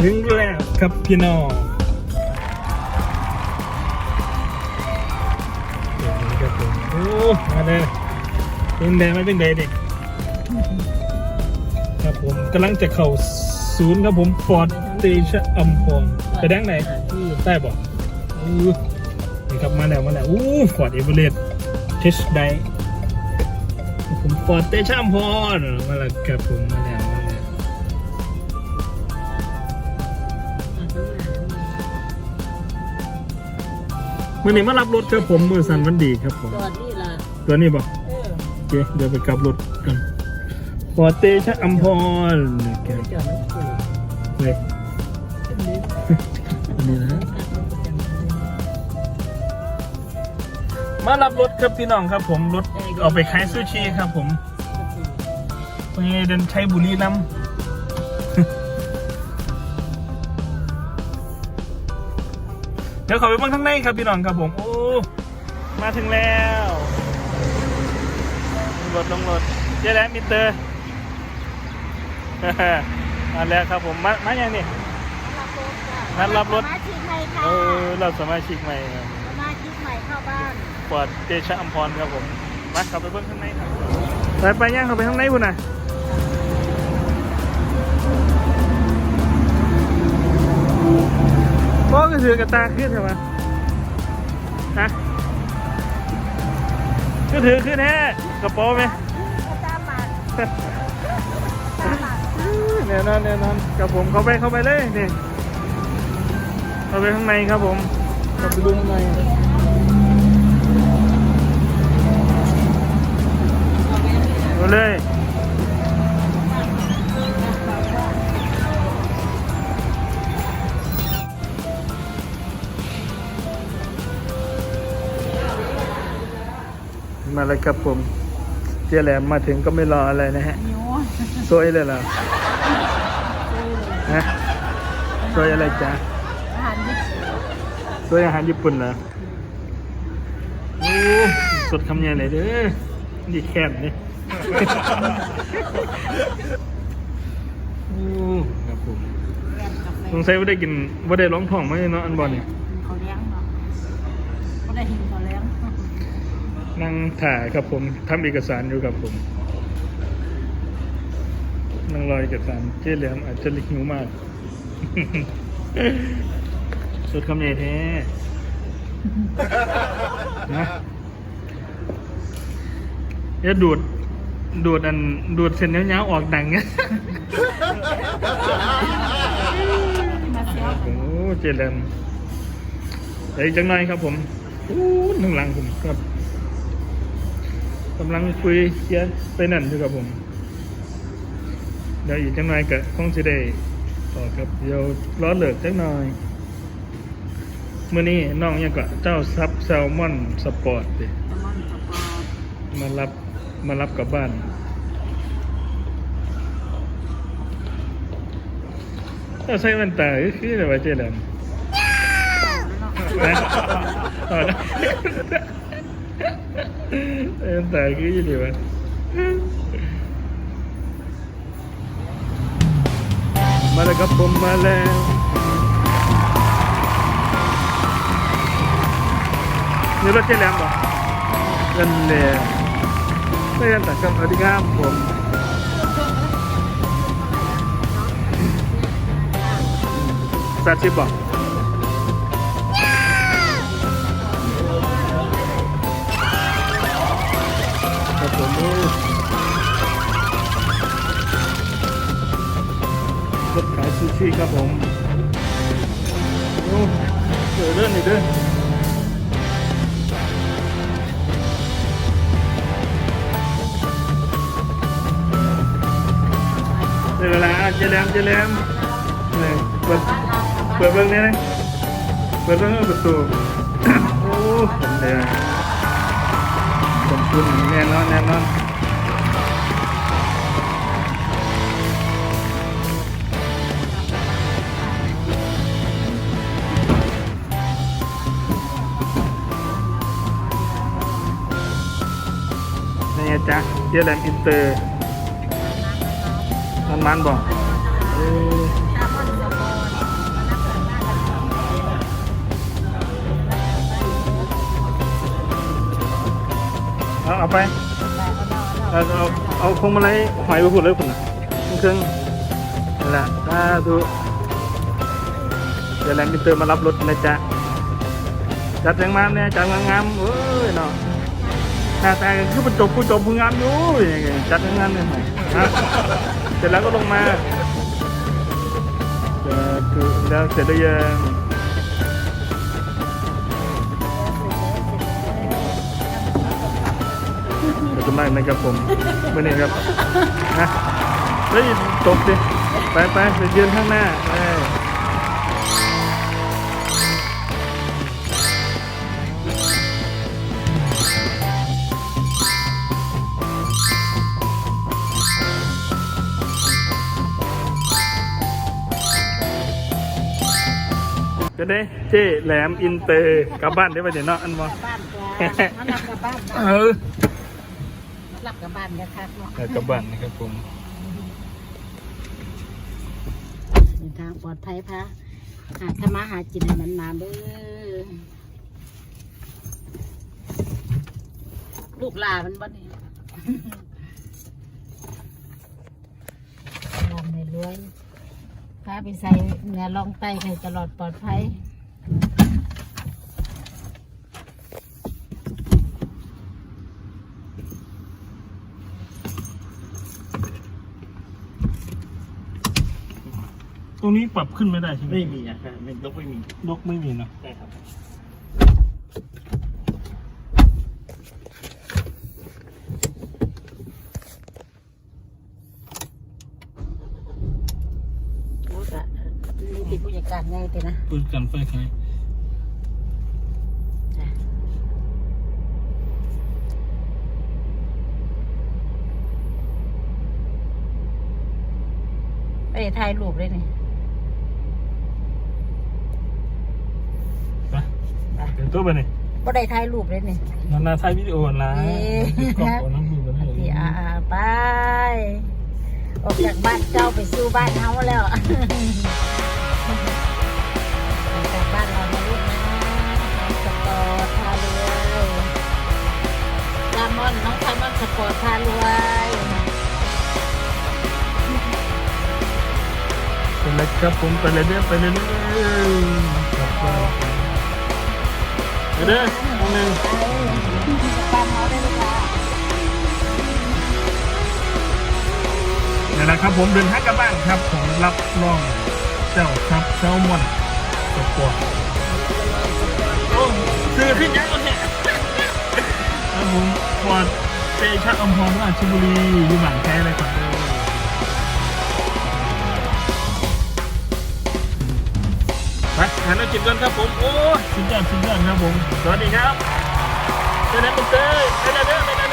ถึงแล้วครับพี่น้องมโอ้มาเลยเป็นแดงไม่เป็นแดงเด็กครับผมกำลังจะเข้าศูนย์ครับผมฟอร์ดเตชอัมพรไปแดงไหนที่ใต้บอกนี่ครับมาแล้วมาแล้วอู้ฟอร์ดเอเวอเรสต์เทสไดผมฟอร์ดเตชอัมพรมาแล้วครับผมมาแล้ว มาแล้วมื่อนี้มารับรถครับผมมือสันวันดีครับผม จอดนี่ล่ะตัวนี้บอกเออโอเคเดี๋ยวไปกลับรถกันปอเตชะอัมพรนะครับจอดแล้วกูเลยอันนี้นะมารับรถครับพี่น้องครับผมรถเอาไปขายซูชิครับผมไปเดินใช้บุรีน้ำ เดี๋ยวขอไปเบ้างข้างในครับพี่น้องครับผมโอ้มาถึงแล้วลงรถลงรถเจ๊แล้วมิสเตอร์มาแล้วครับผมมามาอย่างนี้ นัดรับรถ สมาชิกใหม่ค่ะเออเราสมาชิกใหม่ครับสมาชิกใหม่เข้าบ้านปอดเตชะอัมพรครับผมมาขับไปเบิ้งข้างในครับไปไปย่างเข้าไปข้างในพุ่นน่ะ โอ้ก็ถือกระตาขึ้นใช่ไหมฮะก็ถือขึ้นแฮะกระโปรงไหมก็ตามมาตามมาแน่นอนแน่นอนกับผมเข้าไปเข้าไปเลยนี่เข้าไปข้างในครับผมเข้าไปดูข้างในเอาเลย มาเลยครับผม เจ๊แหลมมาถึงก็ไม่รออะไรนะฮะนิ้วสวยเลยเหรอฮะสวยอะไรจ๊ะอาหารญี่ปุ่นสวยอาหารญี่ปุ่นเหรอโอ้สดคำใหญ่เลยเด้อนี่แคบนี่โอ้ครับผมแกงกาแฟสงสัยว่าได้กินว่าได้ร้องท้องไหมเนาะอันบอลนี่เขาเลี้ยงเนาะเขาได้หินเขาเลี้ยง นั่งถ่ายครับผมทำเอกสารอยู่กับผมนั่งรอเอกสารเจ๊เหลมอาจจะลิกหิวมากสุดคำใหญ่แท้นะเดี๋ยวดูด ดูดอัน ดูดเส้นเนี้ยวๆออกดังเงี้ยโอ้เจริญเดี๋ยวอีกจังหน่อยครับผมอู้หนึ่งหลังผมครับ กำลังคุยเคลียร์ไปนั่นอยู่กับผม เดี๋ยวอีกจังหน่อยก็คงจะได้ต่อครับเดี๋ยวร้อนเหลือกจังหน่อยเมื่อนี้น้องยังก็เจ้าซับแซลมอนสปอร์ตดิแซลมอนสปอร์ตมารับมารับกลับบ้านถ้าใส่แว่นตาก็คืออะไรเจริญ แล้วเนาะนะเอาละเอ็ดมาแล้วครับผมมาแล้วนี่รถเจ๊แหลมป่ะเงินเลยไม่กันแต่ครับสวัสดีครับผมแปดสิบบอ ครับผมรถขายซูชิครับผมโอ้เดี๋ยวเรื่องนี้เด้อเดี๋ยวเวลาเจแรมเจแรมนี่เปิดเปิดเบิ้องนี่นะเปิดเบิ้องประตูโอ้ผมเดี๋ย วขอบคุณแน่นอนแน่นอนนี่ไงจ๊ะเจ๊แลมอินเตอร์มันมันบอก เอาเอาไปเอาเอาเอาเอาเอาพวงมาลัยหอยไปพูดเลยคุณเครื่องนั่นแหละถ้าดูเดี๋ยวแรงกิเตอร์มารับรถนะจ๊ะจัดแรงมามเนี่ยจัดงามๆเอ้ยเนาะหน้าตาคือประจบผู้จบผู้งามอยู่ยังไงจัดงามเลยหน่อยเสร็จแล้วก็ลงมาเดี๋ยวคือแล้วเสร็จหรือยัง ขอบคุณมากนะครับผมเมื่อนี้ครับนะเฮ้ยตกดิไปไปไปยืนข้างหน้าไปจะได้เจ๊แหลมอินเตอร์กลับบ้านได้ป่ะเดี๋ยวเนาะอันบอบ้านจ้ามันรับกับบ้าน เออ รับกับบ้านนะครับเนาะเออกลับบ้านนะครับผมเดินทางปลอดภัยพะหาธรรมาหากินให้มันมาเด้อลูกหลานมันบ่เนี่ยลำในรวยพาไปใส่เนื้อลองไตให้ตลอดปลอดภัย รงนี้ปรับขึ้นไม่ได้ใช่ไหมไม่มีอะไม่ยกไม่มียกไม่มีเนอะใช่ครับโอ้ก็นี่ติผู้จัดการไงตินะปืนกันไฟใครจ้ะไปถ่ายรูปเลยนี่ ไป เดี๋ยวตัวไปนี่บ่ได้ถ่ายรูปเลยนี่นานาถ่ายวิดีโอนะเอ๊ะกล้องเอาน้ำมือกันให้พี่อาไปออกจากบ้านเจ้าไปสู่บ้านเฮาแล้วออกจากบ้านเรานะลูกนะสปอร์ตพาเรือลามอนน้องไซมอนสปอร์ตพารวยไปเลยครับผมไปเลยเด้อไปเลยเด้อ ครับไปเด้อตรงนึงไปบ้านเฮาได้ลูกค้านี่แหละครับผมเดินทางกลับบ้านครับผมรับรองเจ้าครับแซลมอนสปอร์ตโอ้ซื้อขึ้นยังก่อนเนี่ยครับผมฟอดเตชะอมพรราชบุรีอยู่บ้านแท้เลยครับ หาน้ำจิบกันครับผม โอ้สุดยอดสุดยอดครับผม สวัสดีครับเจอกันเป็นเต้ยไปเลยเด้อไปเลย